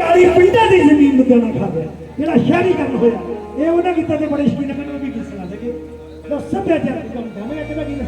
ਕਾਲੀ ਪਿੰਡਾਂ ਦੀ ਜ਼ਮੀਨ ਲੁਧਿਆਣਾ ਖਾ ਗਿਆ। ਜਿਹੜਾ ਸ਼ਹਿਰੀਕਰਨ ਹੋਇਆ, ਇਹ ਉਹਨਾਂ ਕਿਤੇ ਦੇ ਬੜੇ ਸ਼ਕੀਨ ਕਹਿੰਦੇ ਵੀ ਕਿਸ ਨਾਲ ਲੱਗੇ ਸਭ ਸੱਭਿਆਚਾਰ ਕੰਮ ਕਰਨਾ ਕਿਵੇਂ ਕਿਵੇਂ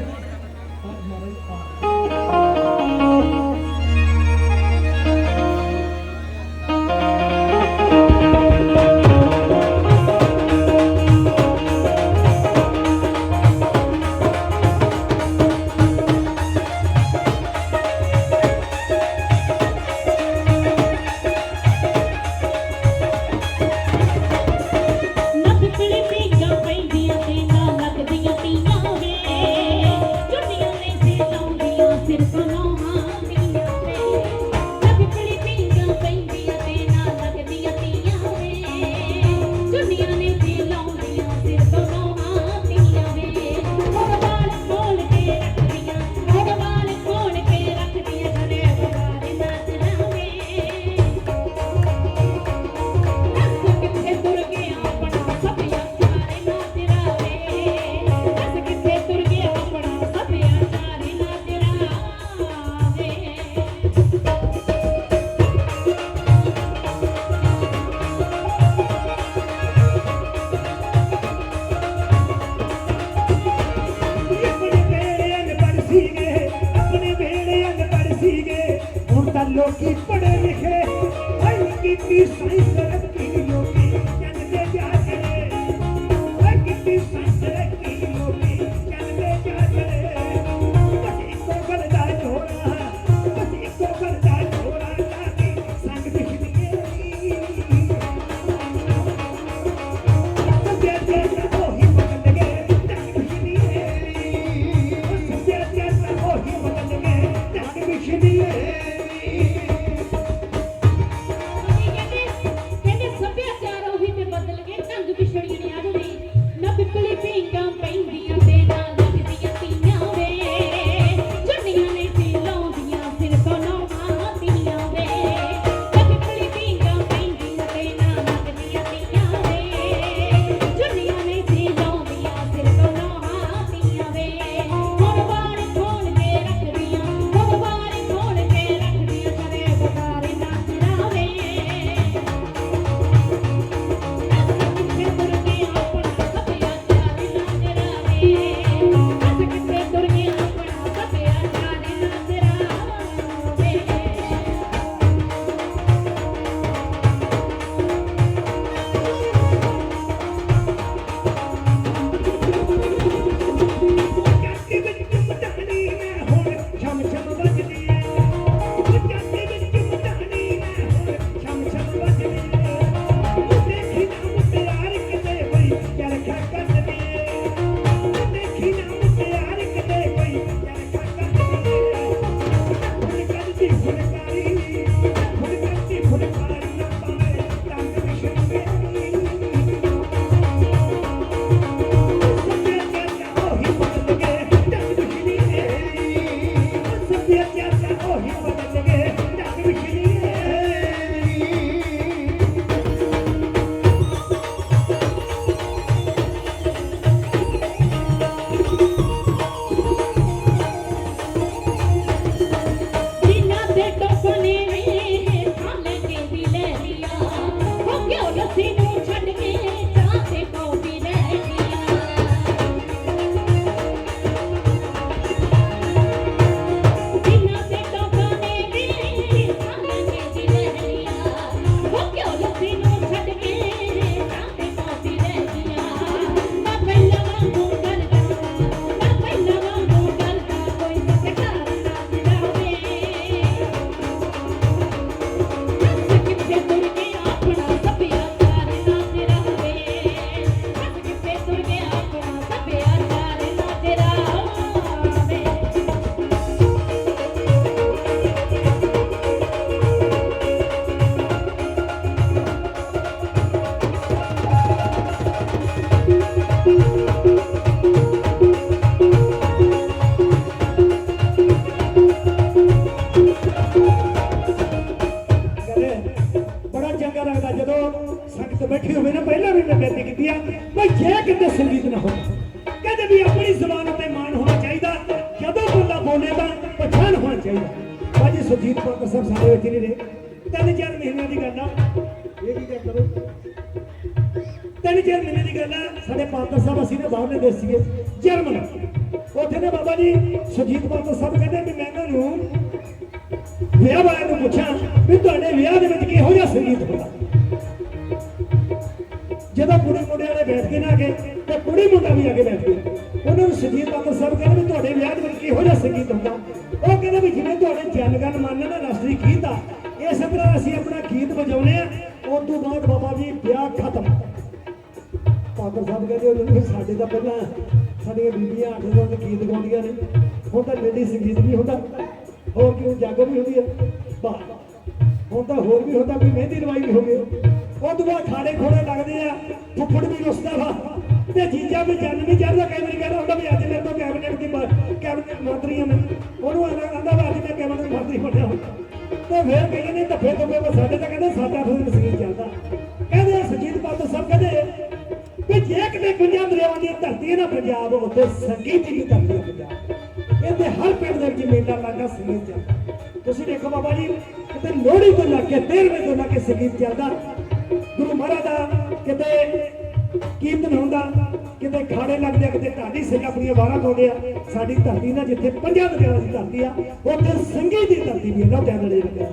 ਲੋਕੀ ਪੜੇ ਲਿਖੇ ਹਾਈ ਕੀਤੀ ਸਾਈ you. ਲੱਗਦਾ ਜਦੋਂ ਸੰਗਤ ਬੈਠੀ ਹੋਵੇ ਨਾ, ਪਹਿਲਾਂ ਵੀ ਮੈਂ ਬੇਨਤੀ ਕੀਤੀ ਆ, ਬਈ ਜੇ ਕਿਤੇ ਸੰਗੀਤ ਨਾ ਹੋਵੇ, ਕਦੇ ਵੀ ਆਪਣੀ ਜ਼ਬਾਨ ਉੱਤੇ ਮਾਣ ਹੋਣਾ ਚਾਹੀਦਾ, ਜਦੋਂ ਬੰਦਾ ਬੋਲੇ ਤਾਂ ਪਛਾਣ ਹੋਣਾ ਚਾਹੀਦਾ। ਭਾਜੀ ਸੁਜੀਤ ਪਾਤਰ ਸਾਹਿਬ ਸਾਡੇ ਵਿੱਚ ਨਹੀਂ ਰਹੇ। ਤਿੰਨ ਚਾਰ ਮਹੀਨਿਆਂ ਦੀ ਗੱਲ ਆ। ਇਹ ਵੀ ਗੱਲ ਕਰੋ? ਤਿੰਨ ਚਾਰ ਮਹੀਨੇ ਦੀ ਗੱਲ ਆ। ਸਾਡੇ ਪਾਤਰ ਸਾਹਿਬ ਅਸੀਂ ਨੇ ਬਾਹਰਲੇ ਦੇਸ਼ ਜਰਮਨ। ਉੱਥੇ ਦੇ ਬਾਬਾ ਜੀ ਸੁਜੀਤ ਪਾਤਰ ਸਾਹਿਬ ਕਹਿੰਦੇ ਵੀ ਮੈਂ ਇਹਨਾਂ ਨੂੰ ਵਿਆਹ ਵਾਲਿਆਂ ਨੂੰ ਪੁੱਛਾਂ ਵੀ ਤੁਹਾਡੇ ਵਿਆਹ ਦੇ ਵਿੱਚ ਕਿਹੋ ਜਿਹਾ ਸੰਗੀਤ ਹੁੰਦਾ? ਜਦੋਂ ਕੁੜੀ ਮੁੰਡੇ ਵਾਲੇ ਬੈਠ ਕੇ ਨਾ ਕੇ ਤੇ ਕੁੜੀ ਮੁੰਡਾ ਵੀ ਆ ਕੇ ਬੈਠ ਗਏ ਉਹਨਾਂ ਨੂੰ ਸੁਜੀਤ ਪਾਤਰ ਸਾਹਿਬ ਕਹਿੰਦੇ ਵੀ ਤੁਹਾਡੇ ਵਿਆਹ ਦੇ ਵਿੱਚ ਕਿਹੋ ਜਿਹਾ ਸੰਗੀਤ ਹੁੰਦਾ? ਉਹ ਕਹਿੰਦੇ ਵੀ ਜਿਵੇਂ ਤੁਹਾਡੇ ਜਨਗਣ ਮਨ ਨਾ ਰਾਸ਼ਟਰੀ ਗੀਤ ਆ, ਇਸੇ ਤਰ੍ਹਾਂ ਅਸੀਂ ਆਪਣਾ ਗੀਤ ਵਜਾਉਨੇ ਆ ਉਸ ਤੋਂ ਬਾਅਦ ਬਾਬਾ ਜੀ ਵਿਆਹ ਖਤਮ। ਪਾਤਰ ਸਾਹਿਬ ਕਹਿੰਦੇ ਉਹਨਾਂ ਨੂੰ ਸਾਡੇ ਤਾਂ ਪਹਿਲਾਂ ਸਾਡੀਆਂ ਬੀਬੀਆਂ ਅੱਠ ਦਿਨ ਗੀਤ ਗਾਉਂਦੀਆਂ ਨੇ, ਹੁਣ ਤਾਂ ਲੇਡੀ ਸੰਗੀਤ ਵੀ ਹੁੰਦਾ। ਹੋਰ ਕਿਉਂ ਜਾਗੋ ਵੀ ਹੁੰਦੀ ਹੈ? ਵਾਹ। ਹੁਣ ਤਾਂ ਹੋਰ ਵੀ ਹੁੰਦਾ, ਵੀ ਮਹਿੰਦੀ ਲਵਾਈ ਵੀ ਹੋ। ਉਹ ਤੋਂ ਬਾਅਦ ਖਾੜੇ ਖੋੜੇ ਲੱਗਦੇ ਆ, ਫੁੱਫੜ ਵੀ ਰੁੱਸਦਾ ਵਾ। ਤੇ ਜੀਜਾ ਵੀ ਜਨ ਵੀ ਚੜਦਾ ਕਈ ਵਾਰੀ ਕਹਿੰਦਾ ਹੁੰਦਾ ਵੀ ਅੱਜ ਮੇਰੇ ਤੋਂ ਕੈਬਨਿਟ ਦੀ ਕੈਬਨਿਟ ਮੰਤਰੀ ਆ ਉਹਨੂੰ ਆਂਦਾ ਆਂਦਾ ਵਾ, ਅੱਜ ਮੈਂ ਕੈਬਨਿਟ ਮੰਤਰੀ ਬਣਿਆ ਤੇ ਫਿਰ ਕਈਆਂ ਨੇ, ਧੱਫੇ ਧੁੱਫੇ ਵਾ, ਸਾਡੇ ਤਾਂ ਕਹਿੰਦੇ ਸਾਡਾ ਫਿਰ ਸੰਗੀਤ ਚੱਲਦਾ। ਕਹਿੰਦੇ ਆ ਸੁਜੀਤ ਪਾਤਰ ਸਾਹਿਬ ਕਹਿੰਦੇ ਵੀ ਜੇ ਕਿਤੇ ਪੰਜਾਂ ਦਰਿਆਵਾਂ ਦੀ ਧਰਤੀ ਹੈ ਨਾ ਪੰਜਾਬ, ਉੱਥੇ ਸੰਗੀਤ ਦੀ ਧਰਤੀ ਹੈ ਪੰਜਾਬ। ਇਹਦੇ ਹਰ ਪਿੰਡ ਦੇ ਵਿੱਚ ਸੰਗੀਤ ਚੱਲਦਾ ਤੁਸੀਂ ਦੇਖੋ ਬਾਬਾ ਜੀ, ਕਿਤੇ ਲੋਹੜੀ ਤੋਂ ਲੱਗ ਕੇ 13ਵੇਂ ਤੋਂ ਲੱਗ ਕੇ ਸੰਗੀਤ ਚੱਲਦਾ। ਗੁਰੂ ਮਹਾਰਾਜ ਦਾ ਕਿਤੇ ਕੀਰਤਨ ਹੁੰਦਾ, ਕਿਤੇ ਖਾੜੇ ਲੱਗਦੇ ਆ, ਕਿਤੇ ਢਾਡੀ ਸਿੰਘ ਆਪਣੀਆਂ ਵਾਰਾਂ ਪਾਉਂਦੇ ਆ। ਸਾਡੀ ਧਰਤੀ ਨਾ ਜਿੱਥੇ ਪੰਜਾਂ ਦਰਿਆਵਾਂ ਦੀ ਧਰਤੀ ਆ, ਉੱਥੇ ਸੰਗੀਤ ਦੀ ਧਰਤੀ ਵੀ ਇਹਨਾਂ ਚੈਨਲ ਲੱਗਿਆ